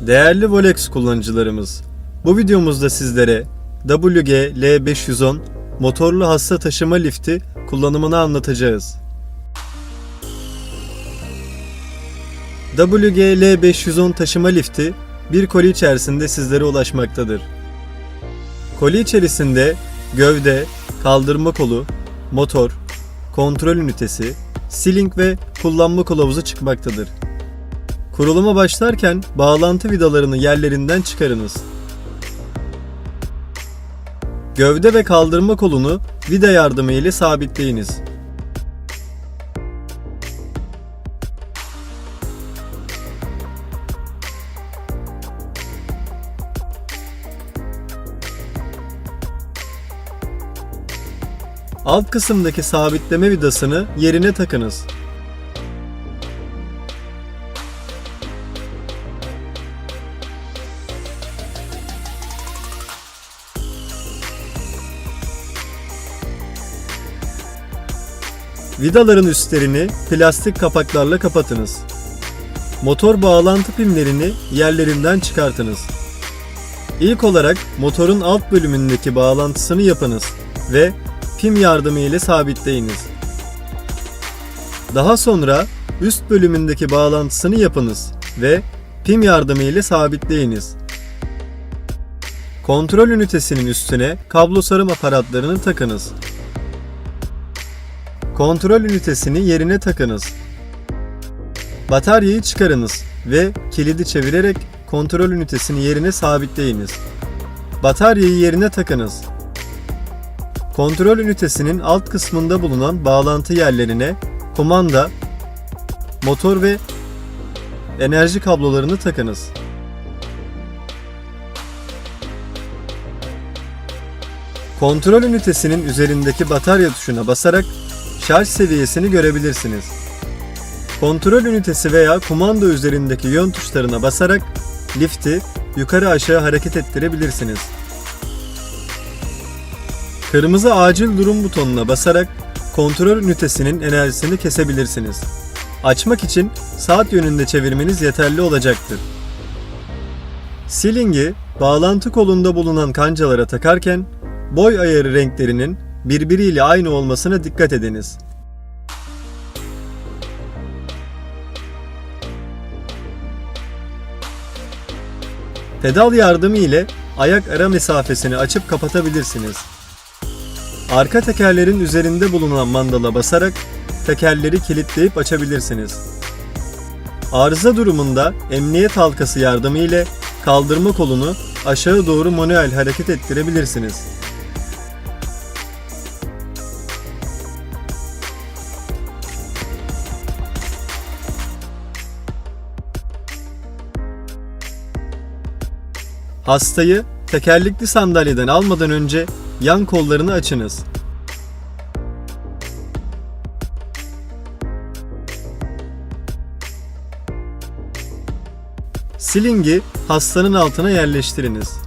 Değerli Volex kullanıcılarımız, bu videomuzda sizlere WG-L510 motorlu hasta taşıma lifti kullanımını anlatacağız. WG-L510 taşıma lifti bir koli içerisinde sizlere ulaşmaktadır. Koli içerisinde gövde, kaldırma kolu, motor, kontrol ünitesi, siling ve kullanma kılavuzu çıkmaktadır. Kuruluma başlarken bağlantı vidalarını yerlerinden çıkarınız. Gövde ve kaldırma kolunu vida yardımı ile sabitleyiniz. Alt kısımdaki sabitleme vidasını yerine takınız. Vidaların üstlerini plastik kapaklarla kapatınız. Motor bağlantı pimlerini yerlerinden çıkartınız. İlk olarak motorun alt bölümündeki bağlantısını yapınız ve pim yardımı ile sabitleyiniz. Daha sonra üst bölümündeki bağlantısını yapınız ve pim yardımı ile sabitleyiniz. Kontrol ünitesinin üstüne kablo sarım aparatlarını takınız. Kontrol ünitesini yerine takınız. Bataryayı çıkarınız ve kilidi çevirerek kontrol ünitesini yerine sabitleyiniz. Bataryayı yerine takınız. Kontrol ünitesinin alt kısmında bulunan bağlantı yerlerine kumanda, motor ve enerji kablolarını takınız. Kontrol ünitesinin üzerindeki batarya tuşuna basarak şarj seviyesini görebilirsiniz. Kontrol ünitesi veya kumanda üzerindeki yön tuşlarına basarak lifti yukarı aşağı hareket ettirebilirsiniz. Kırmızı acil durum butonuna basarak kontrol ünitesinin enerjisini kesebilirsiniz. Açmak için saat yönünde çevirmeniz yeterli olacaktır. Silingi bağlantı kolunda bulunan kancalara takarken boy ayarı renklerinin birbiriyle aynı olmasına dikkat ediniz. Pedal yardımı ile ayak ara mesafesini açıp kapatabilirsiniz. Arka tekerlerin üzerinde bulunan mandala basarak tekerleri kilitleyip açabilirsiniz. Arıza durumunda emniyet halkası yardımı ile kaldırma kolunu aşağı doğru manuel hareket ettirebilirsiniz. Hastayı tekerlekli sandalyeden almadan önce yan kollarını açınız. Silingi hastanın altına yerleştiriniz.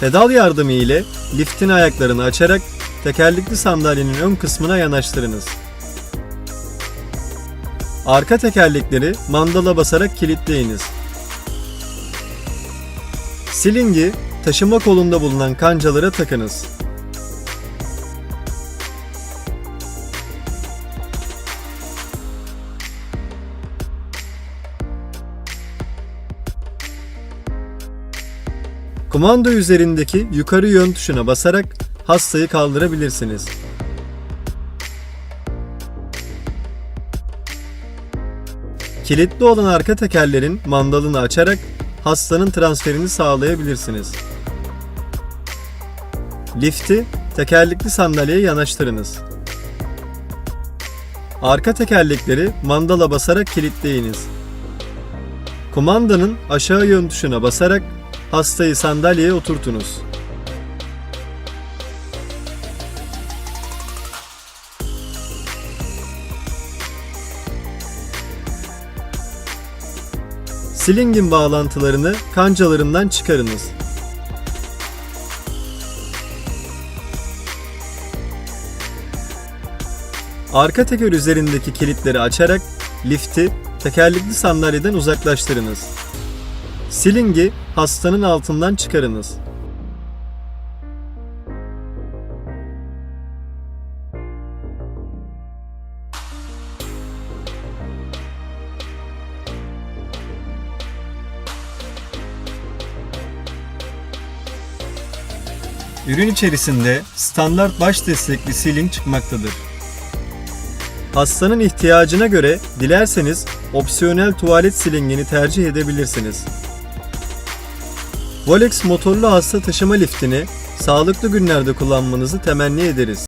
Pedal yardımı ile liftin ayaklarını açarak tekerlekli sandalyenin ön kısmına yanaştırınız. Arka tekerlekleri mandala basarak kilitleyiniz. Silingi taşıma kolunda bulunan kancalara takınız. Kumanda üzerindeki yukarı yön tuşuna basarak hastayı kaldırabilirsiniz. Kilitli olan arka tekerlerin mandalını açarak hastanın transferini sağlayabilirsiniz. Lifti tekerlekli sandalyeye yanaştırınız. Arka tekerlekleri mandala basarak kilitleyiniz. Kumandanın aşağı yön tuşuna basarak hastayı sandalyeye oturtunuz. Silingin bağlantılarını kancalarından çıkarınız. Arka teker üzerindeki kilitleri açarak lifti tekerlekli sandalyeden uzaklaştırınız. Silingi hastanın altından çıkarınız. Ürün içerisinde standart baş destekli siling çıkmaktadır. Hastanın ihtiyacına göre dilerseniz opsiyonel tuvalet silingini tercih edebilirsiniz. Volex motorlu hasta taşıma liftini sağlıklı günlerde kullanmanızı temenni ederiz.